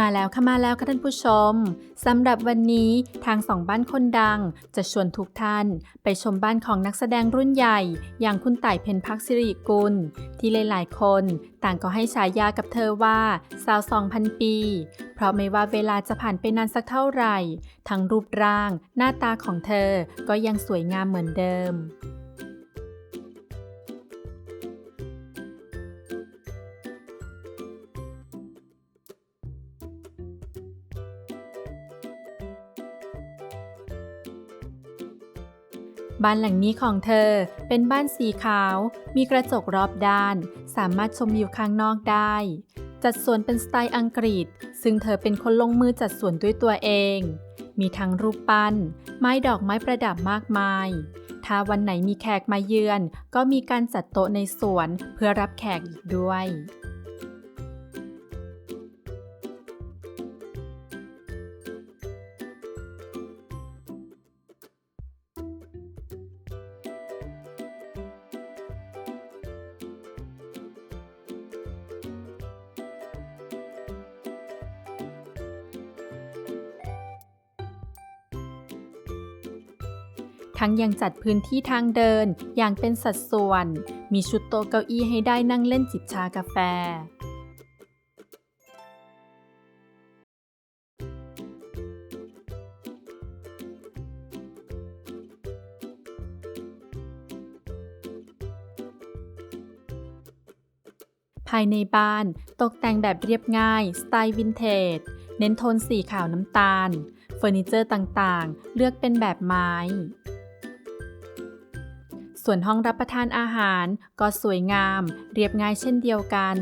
มาแล้วค่ะมาแล้วค่ะท่านผู้ชมสำหรับวันนี้ทางสองบ้านคนดัง จะชวนทุกท่านไปชมบ้านของนักแสดงรุ่นใหญ่ อย่างคุณต่ายเพ็ญพักสิริกุล ที่หลายๆคนต่างก็ให้ฉายากับเธอว่าสาวสองพันปี เพราะไม่ว่าเวลาจะผ่านไปนานสักเท่าไหร่ ทั้งรูปร่าง หน้าตาของเธอก็ยังสวยงามเหมือนเดิม บ้านหลังนี้ของเธอเป็นบ้านสีขาว มีกระจกรอบด้าน สามารถชมวิวข้างนอกได้ จัดสวนเป็นสไตล์อังกฤษ ซึ่งเธอเป็นคนลงมือจัดสวนด้วยตัวเอง มีทั้งรูปปั้น ไม้ดอกไม้ประดับมากมาย ถ้าวันไหนมีแขกมาเยือน ก็มีการจัดโต๊ะในสวนเพื่อรับแขกอีกด้วย ทั้งยังจัดพื้นที่ทางเดิน อย่างเป็นสัดส่วน มีชุดโต๊ะเก้าอี้ให้ได้นั่งเล่นจิบชากาแฟภายในบ้านตกแต่งแบบเรียบง่าย สไตล์วินเทจ เน้นโทนสีขาวน้ำตาล เฟอร์นิเจอร์ต่างๆ เลือกเป็นแบบไม้ ส่วนห้องรับประทานอาหารก็สวยงาม เรียบง่ายเช่นเดียวกัน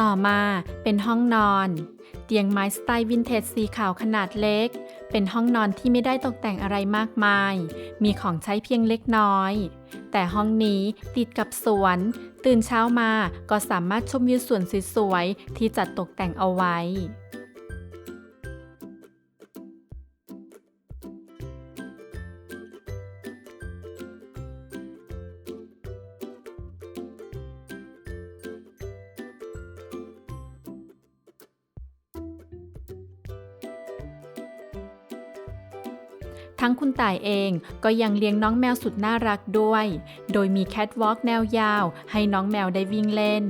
ต่อมาเป็นห้องนอน เตียงไม้สไตล์วินเทจสีขาวขนาดเล็ก เป็นห้องนอนที่ไม่ได้ตกแต่งอะไรมากมาย มีของใช้เพียงเล็กน้อย แต่ห้องนี้ติดกับสวน ตื่นเช้ามาก็สามารถชมวิวสวนสวยๆที่จัดตกแต่งเอาไว้ ทั้งคุณต่ายเองก็ยังเลี้ยงน้องแมวสุดน่ารักด้วย โดยมีแคทวอล์กแนวยาว ให้น้องแมวได้วิ่งเล่น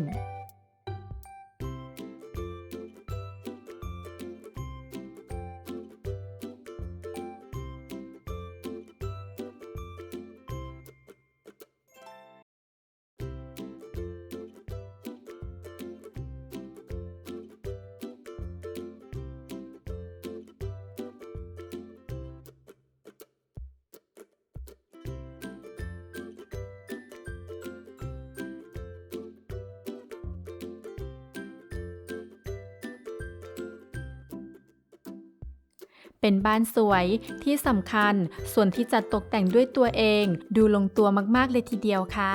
เป็นบ้านสวยที่สำคัญส่วนที่จัดตกแต่งด้วยตัวเอง ดูลงตัวมากๆเลยทีเดียวค่ะ